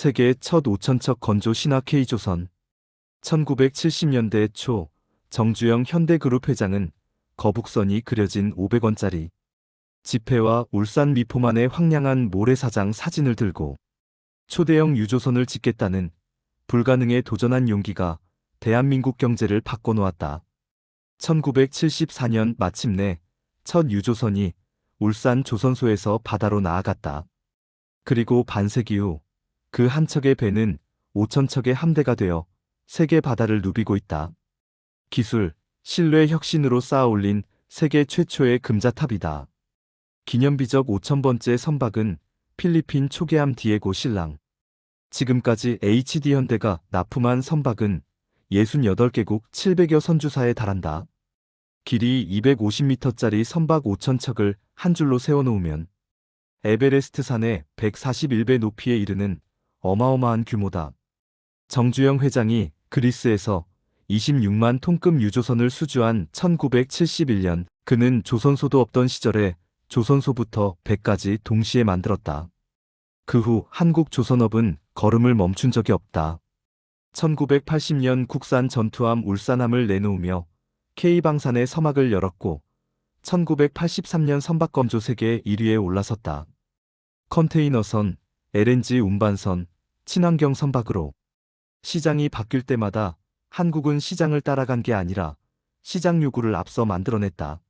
세계 첫 5천척 건조 신화 K조선 1970년대 초 정주영 현대그룹 회장은 거북선이 그려진 500원짜리 지폐와 울산 미포만의 황량한 모래사장 사진을 들고 초대형 유조선을 짓겠다는 불가능에 도전한 용기가 대한민국 경제를 바꿔놓았다. 1974년 마침내 첫 유조선이 울산 조선소에서 바다로 나아갔다. 그리고 반세기 후 그 한 척의 배는 5천 척의 함대가 되어 세계 바다를 누비고 있다. 기술, 신뢰 혁신으로 쌓아 올린 세계 최초의 금자탑이다. 기념비적 5천번째 선박은 필리핀 초계함 디에고 신랑. 지금까지 HD 현대가 납품한 선박은 68개국 700여 선주사에 달한다. 길이 250m짜리 선박 5천척을 한 줄로 세워놓으면 에베레스트 산의 141배 높이에 이르는 어마어마한 규모다. 정주영 회장이 그리스에서 26만 톤급 유조선을 수주한 1971년 그는 조선소도 없던 시절에 조선소부터 100까지 동시에 만들었다. 그 후 한국 조선업은 걸음을 멈춘 적이 없다. 1980년 국산 전투함 울산함을 내놓으며 K방산의 서막을 열었고 1983년 선박검조 세계 1위에 올라섰다. 컨테이너선, LNG 운반선, 친환경 선박으로 시장이 바뀔 때마다 한국은 시장을 따라간 게 아니라 시장 요구를 앞서 만들어냈다.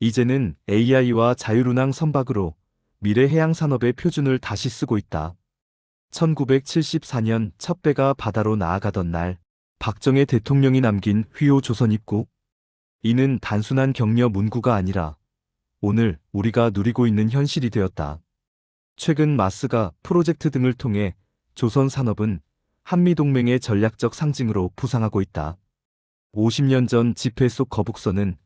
이제는 AI와 자율운항 선박으로 미래 해양 산업의 표준을 다시 쓰고 있다. 1974년 첫 배가 바다로 나아가던 날 박정희 대통령이 남긴 휘호 조선 입국. 이는 단순한 격려 문구가 아니라 오늘 우리가 누리고 있는 현실이 되었다. 최근 마스가 프로젝트 등을 통해 조선 산업은 한미동맹의 전략적 상징으로 부상하고 있다. 50년 전 지폐 속 거북선은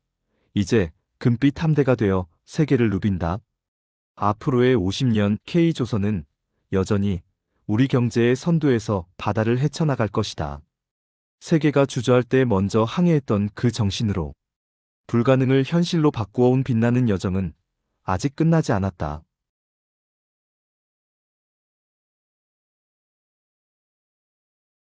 이제 금빛 함대가 되어 세계를 누빈다. 앞으로의 50년 K조선은 여전히 우리 경제의 선두에서 바다를 헤쳐나갈 것이다. 세계가 주저할 때 먼저 항해했던 그 정신으로 불가능을 현실로 바꾸어 온 빛나는 여정은 아직 끝나지 않았다.